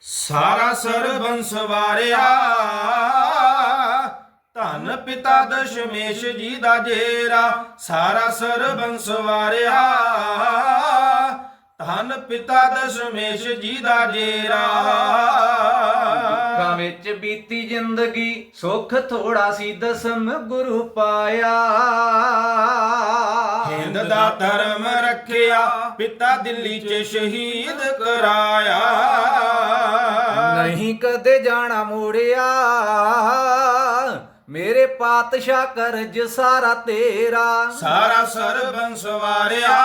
ਸਾਰਾ ਸਰਬੰਸ ਵਾਰਿਆ। ਧੰਨ ਪਿਤਾ ਦਸ਼ਮੇਸ਼ ਜੀ ਦਾ ਜੇਰਾ ਸਾਰਾ ਸਰਬੰਸ ਵਾਰਿਆ। ਧੰਨ ਪਿਤਾ ਦਸ਼ਮੇਸ਼ ਜੀ ਦਾ ਜੇਰਾ। ਦੁੱਖਾਂ ਵਿੱਚ ਬੀਤੀ ਜ਼ਿੰਦਗੀ ਸੁੱਖ ਥੋੜਾ ਸੀ ਦਸਮ ਗੁਰੂ ਪਾਇਆ। ਹਿੰਦ ਦਾ ਧਰਮ ਰੱਖਿਆ ਪਿਤਾ ਦਿੱਲੀ 'ਚ ਸ਼ਹੀਦ ਕਰਾਇਆ। ਨਹੀਂ ਕਦੇ ਜਾਣਾ ਮੋੜਿਆ। ਮੇਰੇ ਪਾਤਸ਼ਾਹ ਕਰਜ ਸਾਰਾ ਤੇਰਾ। ਸਾਰਾ ਸਰਬੰਸ ਵਾਰਿਆ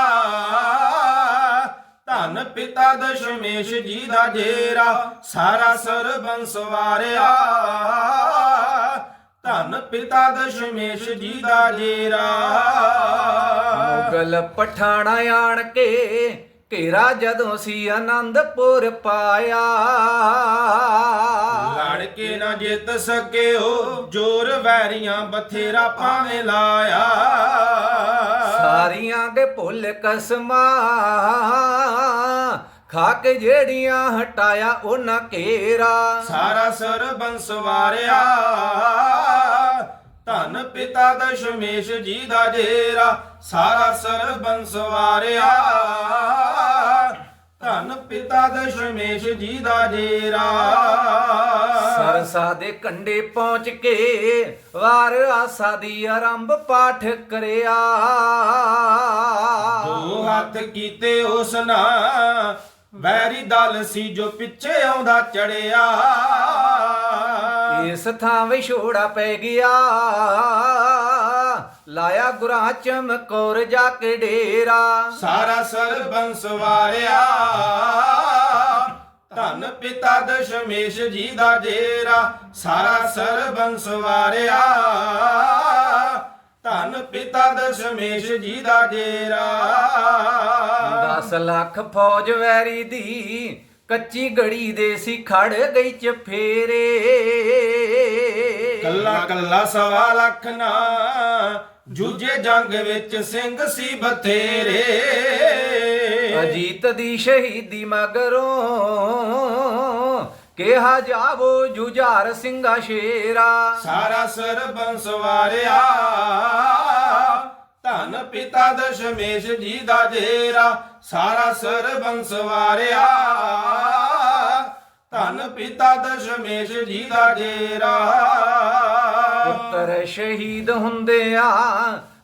ਧੰਨ ਪਿਤਾ ਦਸ਼ਮੇਸ਼ ਜੀ ਦਾ ਜੇਰਾ ਸਾਰਾ ਸਰਬੰਸ ਵਾਰਿਆ ਧੰਨ ਪਿਤਾ ਦਸ਼ਮੇਸ਼ ਜੀ ਦਾ ਜੇਰਾ ਮੁਗਲ ਪਠਾਣਾ ਆਣ ਕੇ ਘੇਰਾ ਜਦੋਂ ਸੀ ਆਨੰਦਪੁਰ ਪਾਇਆ। ਲੜ ਕੇ ਨਾ ਜਿੱਤ ਸਕਿਓ ਜੋਰ ਵੈਰੀਆਂ ਬਥੇਰਾ ਭਾਵੇਂ ਲਾਇਆ। ਸਾਰੀਆਂ ਦੇ ਭੁੱਲ ਕਸਮਾਂ ਖਾ ਕੇ ਜਿਹੜੀਆਂ ਹਟਾਇਆ ਉਹਨਾਂ ਘੇਰਾ। ਸਾਰਾ ਸਰਬੰਸ ਵਾਰਿਆ। ਧੰਨ ਪਿਤਾ ਦਸ਼ਮੇਸ਼ ਜੀ ਦਾ ਜੇਰਾ ਸਾਰਾ ਸਰਬੰਸ ਵਾਰਿਆ। ਧੰਨ ਪਿਤਾ ਦਸ਼ਮੇਸ਼ ਜੀ ਦਾ ਜੇਰਾ। ਸਰਸਾ ਦੇ ਕੰਡੇ ਪਹੁੰਚ ਕੇ ਵਾਰ ਆਸਾ ਦੀ ਆਰੰਭ ਪਾਠ ਕਰਿਆ। ਦੋ ਹੱਥ ਕੀਤੇ ਉਸ ਨਾ ਵੈਰੀ ਦਲ ਸੀ ਜੋ ਪਿੱਛੇ ਆਉਂਦਾ ਚੜਿਆ। ਇਸ ਥਾਂ ਵਿਛੋੜਾ ਪੈ ਗਿਆ। ਲਾਇਆ ਗੁਰਾਂ ਚਮਕੌਰ ਜਾ ਕੇ ਡੇਰਾ। ਸਾਰਾ ਸਰਬੰਸ ਵਾਰਿਆ ਧੰਨ ਪਿਤਾ ਦਸ਼ਮੇਸ਼ ਜੀ ਦਾ ਜੇਰਾ ਸਾਰਾ ਸਰਬੰਸ ਵਾਰਿਆ ਧੰਨ ਪਿਤਾ ਦਸ਼ਮੇਸ਼ ਜੀ ਦਾ ਜੇਰਾ 10 ਲੱਖ ਫੌਜ ਵੈਰੀ ਦੀ ਕੱਚੀ ਗੜੀ ਦੇ ਸੀ ਖੜ ਗਈ ਚਫੇਰੇ ਕੱਲਾ ਕੱਲਾ ਸਵਾ ਲੱਖ ਨਾ ਜੂਝੇ ਜੰਗ ਵਿੱਚ ਸਿੰਘ ਸੀ ਬਥੇਰੇ। ਅਜੀਤ ਦੀ ਸ਼ਹੀਦੀ ਮਗਰੋਂ ਕਿਹਾ ਜਾਵੋ ਜੁਝਾਰ ਸਿੰਘਾ ਸ਼ੇਰਾ। ਸਾਰਾ ਸਰਬੰਸ ਵਾਰਿਆ ਧੰਨ ਪਿਤਾ ਦਸ਼ਮੇਸ਼ ਜੀ ਦਾ ਜੇਰਾ। ਸਾਰਾ ਸਰਬੰਸ ਵਾਰਿਆ ਪਿਤਾ ਦਸ਼ਮੇਸ਼ ਜੀ ਦਾ ਜੇਰਾ ਪੁੱਤਰ ਸ਼ਹੀਦ ਹੁੰਦੇ ਆ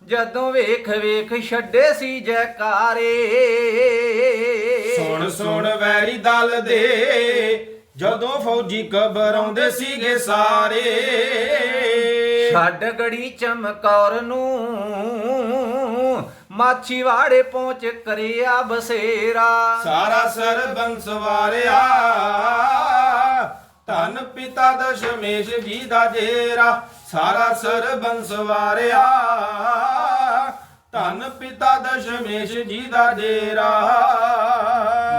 ਜਦੋਂ ਵੇਖ ਵੇਖ ਛੱਡੇ ਸੀ ਜੈਕਾਰੇ। ਸੁਣ ਸੁਣ ਵੈਰੀ ਦਲ ਦੇ ਜਦੋਂ ਫੌਜੀ ਘਬਰਾਉਂਦੇ ਸੀਗੇ ਸਾਰੇ। ਛੱਡ ਗੜੀ ਚਮਕੌਰ ਨੂੰ ਮਾਛੀਵਾੜੇ ਪਹੁੰਚ ਕਰਿਆ ਬਸੇਰਾ। ਸਾਰਾ ਸਰਬੰਸ ਵਾਰਿਆ। ਧੰਨ ਪਿਤਾ ਦਸ਼ਮੇਸ਼ ਜੀ ਦਾ ਜੇਰਾ ਸਾਰਾ ਸਰਬੰਸ ਵਾਰਿਆ। ਧੰਨ ਪਿਤਾ ਦਸ਼ਮੇਸ਼ ਜੀ ਦਾ ਜੇਰਾ।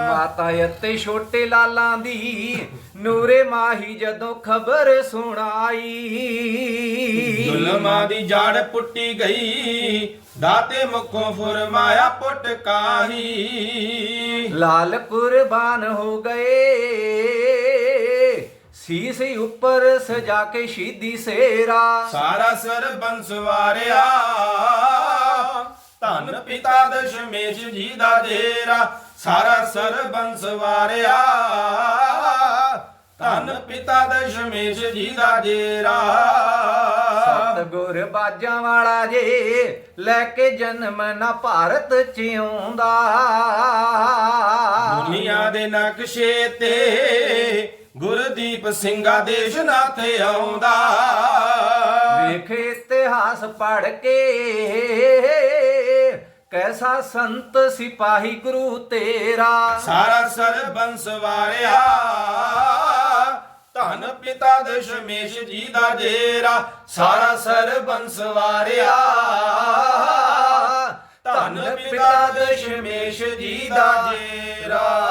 ਮਾਤਾ ਅਤੇ ਛੋਟੇ ਲਾਲਾਂ ਦੀ ਨੂਰੇ ਮਾਹੀ ਜਦੋਂ ਖਬਰ ਸੁਣਾਈ। ਜ਼ੁਲਮਾਂ ਦੀ ਜੜ ਪੁੱਟੀ ਗਈ ਦਾਤੇ ਮੁਖੋਂ ਫਰਮਾਇਆ ਪੁੱਟ ਕਾਹੀ। ਲਾਲ ਕੁਰਬਾਨ ਹੋ ਗਏ। ਸੀਸ ਉੱਪਰ ਸਜਾ ਕੇ ਸ਼ੀਦੀ ਸੇਰਾ। ਸਾਰਾ ਸਰਬੰਸ ਵਾਰਿਆ। ਧੰਨ ਪਿਤਾ ਦਸ਼ਮੇਸ਼ ਜੀ ਦਾ ਜੇਰਾ ਸਾਰਾ ਸਰਬੰਸ ਵਾਰਿਆ। ਧੰਨ ਪਿਤਾ ਦਸ਼ਮੇਸ਼ ਜੀ ਦਾ ਜੇਰਾ ਸਤਗੁਰ ਬਾਜਾਂ ਵਾਲਾ ਜੇ ਲੈ ਕੇ ਜਨਮ ਨਾ ਭਾਰਤ ਚ ਆਉਂਦਾ ਦੁਨੀਆ ਦੇ ਨਕਸ਼ੇ ਤੇ ਗੁਰਦੀਪ ਸਿੰਘਾ ਦੇਸ਼ ਨਾਥ ਆਉਂਦਾ। ਵੇਖ ਇਤਿਹਾਸ ਪੜ ਕੇ ਕੈਸਾ ਸੰਤ ਸਿਪਾਹੀ ਗੁਰੂ ਤੇਰਾ। ਸਾਰਾ ਸਰਬੰਸ ਵਾਰਿਆ ਧੰਨ ਪਿਤਾ ਦਸ਼ਮੇਸ਼ ਜੀ ਦਾ ਜੇਰਾ। ਸਾਰਾ ਸਰਬੰਸ ਵਾਰਿਆ ਧੰਨ ਪਿਤਾ ਦਸ਼ਮੇਸ਼ ਜੀ ਦਾ ਜੇਰਾ।